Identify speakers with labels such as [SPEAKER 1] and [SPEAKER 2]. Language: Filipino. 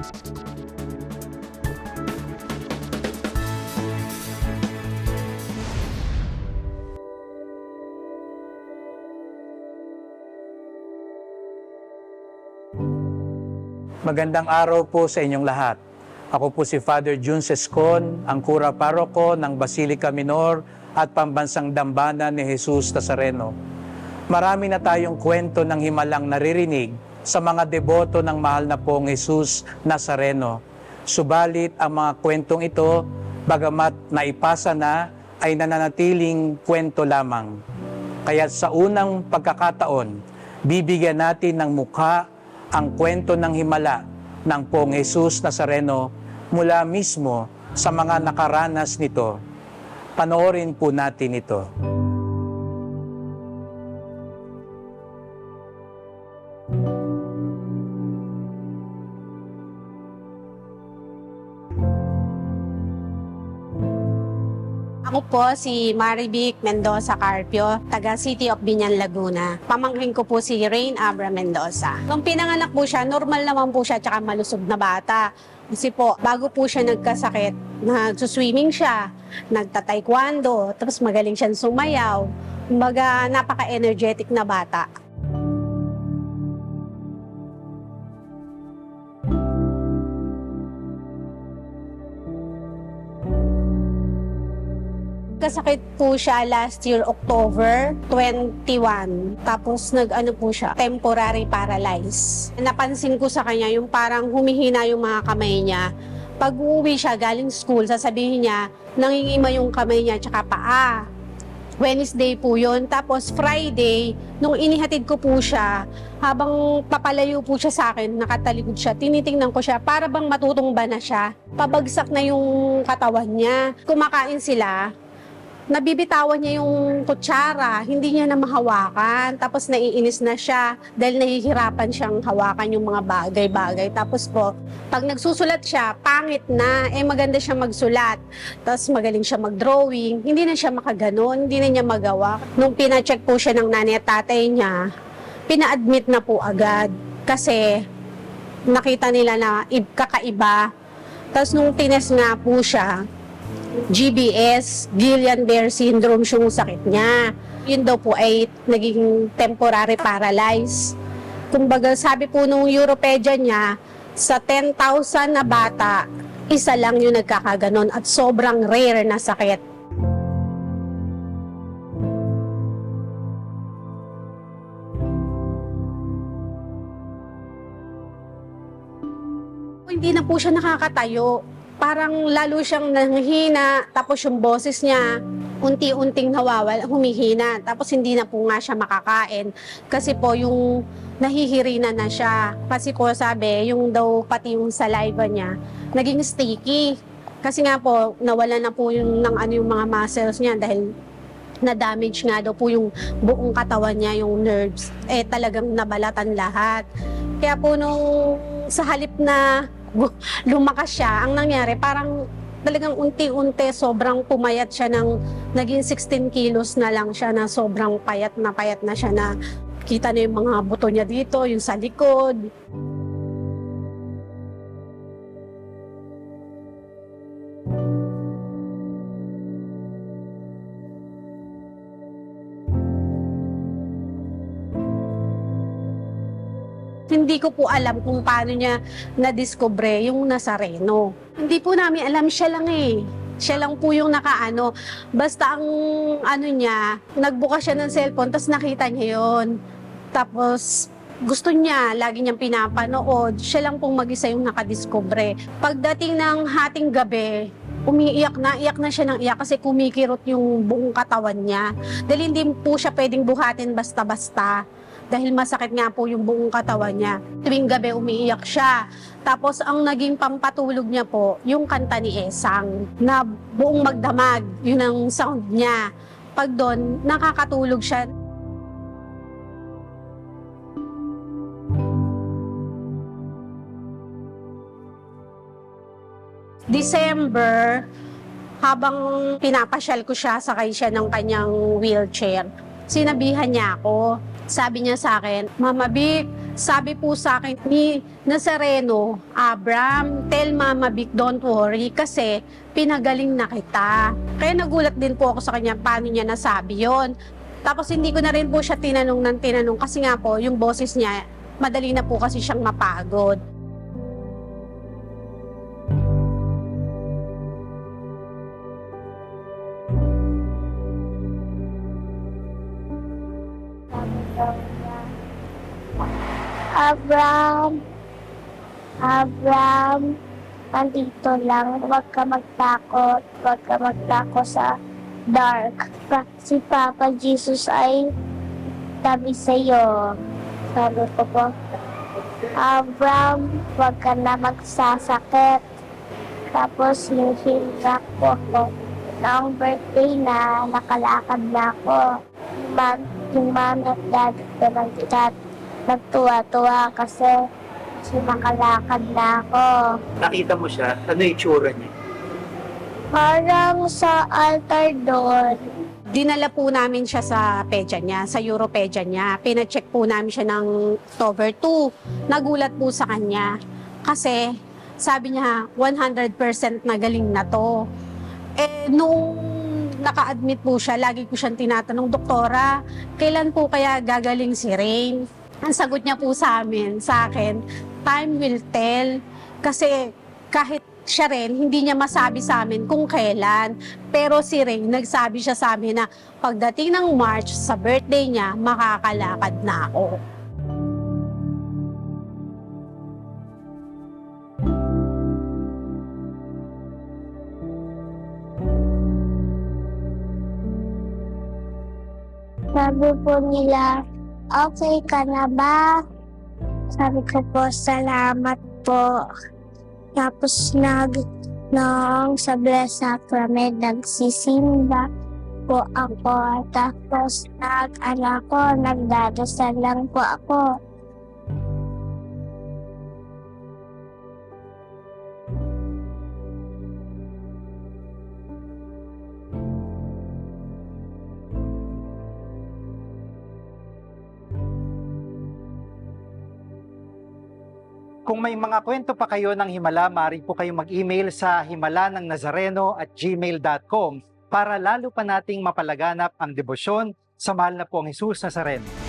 [SPEAKER 1] Magandang araw po sa inyong lahat. Ako po si Father Jun Sescon, ang kura paroko ng Basilica Minor at Pambansang Dambana ni Jesus Nazareno. Marami na tayong kwento ng himalang naririnig sa mga deboto ng mahal na pong Jesus Nazareno. Subalit ang mga kwentong ito, bagamat naipasa na, ay nananatiling kwento lamang. Kaya sa unang pagkakataon, bibigyan natin ng mukha ang kwento ng himala ng pong Jesus Nazareno mula mismo sa mga nakaranas nito. Panoorin po natin ito.
[SPEAKER 2] Ako po si Marivic Mendoza Carpio, taga City of Binyan, Laguna. Pamangkin ko po si Rain Abra Mendoza. Nung pinanganak po siya, normal naman po siya tsaka malusog na bata. Kasi po, bago po siya nagkasakit, nagsuswimming siya, nagta-taekwondo, tapos magaling siyang sumayaw. Kumbaga, napaka-energetic na bata. Kasakit po siya last year, October 21. Tapos nag-ano po siya, temporary paralyzed. Napansin ko sa kanya yung parang humihina yung mga kamay niya. Pag uuwi siya galing school, sasabihin niya, nangingima yung kamay niya tsaka paa. Wednesday po yun. Tapos Friday, nung inihatid ko po siya, habang papalayo po siya sa akin, nakatalikod siya, tinitingnan ko siya, para bang matutumba na siya. Pabagsak na yung katawan niya. Kumakain sila, nabibitawan niya yung kutsara, hindi niya na mahawakan. Tapos naiinis na siya dahil nahihirapan siyang hawakan yung mga bagay-bagay. Tapos po, pag nagsusulat siya, pangit na, eh maganda siya magsulat. Tapos magaling siya mag-drawing, hindi na siya makaganon, hindi na niya magawa. Nung pina-check po siya ng nanay at tatay niya, pina-admit na po agad kasi nakita nila na ib- kakaiba. Tapos nung tines nga po siya, GBS, Guillain-Barré syndrome yung sakit niya. Yun daw po ay naging temporary paralyzed. Kumbaga sabi po nung Europedia niya, sa 10,000 na bata, isa lang yung nagkakaganon at sobrang rare na sakit. Hindi na po siya nakakatayo. Parang lalo siyang nanghihina, tapos yung boses niya, unti-unting nawawala, humihina. Tapos hindi na po nga siya makakain. Kasi po yung nahihirina na siya. Kasi po sabi, yung daw pati yung saliva niya, naging sticky. Kasi nga po, nawala na po yung, ng ano yung mga muscles niya dahil na-damage nga daw po yung buong katawan niya, yung nerves. Eh talagang nabalatan lahat. Kaya po nung sa halip na lumakas siya, ang nangyari parang talagang unti-unti sobrang pumayat siya ng naging 16 kilos na lang siya na sobrang payat na payat na siya na kita na yung mga buto niya dito, yung sa likod. Hindi ko po alam kung paano niya na-discover yung Nazareno. Hindi po namin alam siya lang eh. Siya lang po yung nakaano. Basta ang ano niya, nagbukas siya ng cellphone, tapos nakita niya yon. Tapos gusto niya, lagi niyang pinapanood. Siya lang pong mag-isa yung nakadiscover. Pagdating ng hating gabi, umiiyak na, iyak na siya ng iyak kasi kumikirot yung buong katawan niya. Dahil hindi po siya pwedeng buhatin basta-basta dahil masakit nga po yung buong katawan niya. Tuwing gabi umiiyak siya. Tapos ang naging pampatulog niya po, yung kanta ni Esang na buong magdamag, yun ang sound niya. Pag doon, nakakatulog siya. December, habang pinapasyal ko siya, sakay siya ng kanyang wheelchair, sinabihan niya ako. Sabi niya sa akin, Mama Vic, sabi po sa akin ni Nazareno, Abram, tell Mama Vic, don't worry kasi pinagaling na kita. Kaya nagulat din po ako sa kanya paano niya nasabi yon. Tapos hindi ko na rin po siya tinanong ng tinanong kasi nga po yung boses niya, madali na po kasi siyang mapagod.
[SPEAKER 3] Abram, Abram, nandito lang. Huwag ka magtakot. Huwag ka magtakot sa dark. Pa- Si Papa Jesus ay tabi sa'yo. Sabi ko po, Abram, huwag ka na magsasakit. Tapos yung hinga ko ko, noong birthday na, nakalakad na ako. Man, yung mami at ko nag-chat nagtuwa-tuwa kasi kasi makalakad na ako.
[SPEAKER 4] nakita mo siya, ano yung itsura niya?
[SPEAKER 3] Parang sa altar doon,
[SPEAKER 2] Dinala po namin siya sa pedya niya, sa Europedia niya. Pina-check po namin siya ng October 2. Nagulat po sa kanya. Kasi sabi niya, 100% na galing na to. Eh, nung naka-admit po siya, lagi ko siyang tinatanong, Doktora, kailan po kaya gagaling si Rain? Ang sagot niya po sa amin, sa akin, time will tell. Kasi kahit siya rin, hindi niya masabi sa amin kung kailan. Pero si Ray, nagsabi siya sa amin na pagdating ng March sa birthday niya, makakalakad na ako.
[SPEAKER 3] Sabi po nila, okay ka na ba? Sabi ko po, salamat po. Tapos nag, nung sa Blessed Sacrament, nagsisimba po ako. Tapos nag, ano ko, nagdadasal lang po ako.
[SPEAKER 4] Kung may mga kwento pa kayo ng Himala, maaari po kayong mag-email sa himala ng Nazareno at gmail.com para lalo pa nating mapalaganap ang debosyon sa mahal na pong Jesus Nazareno.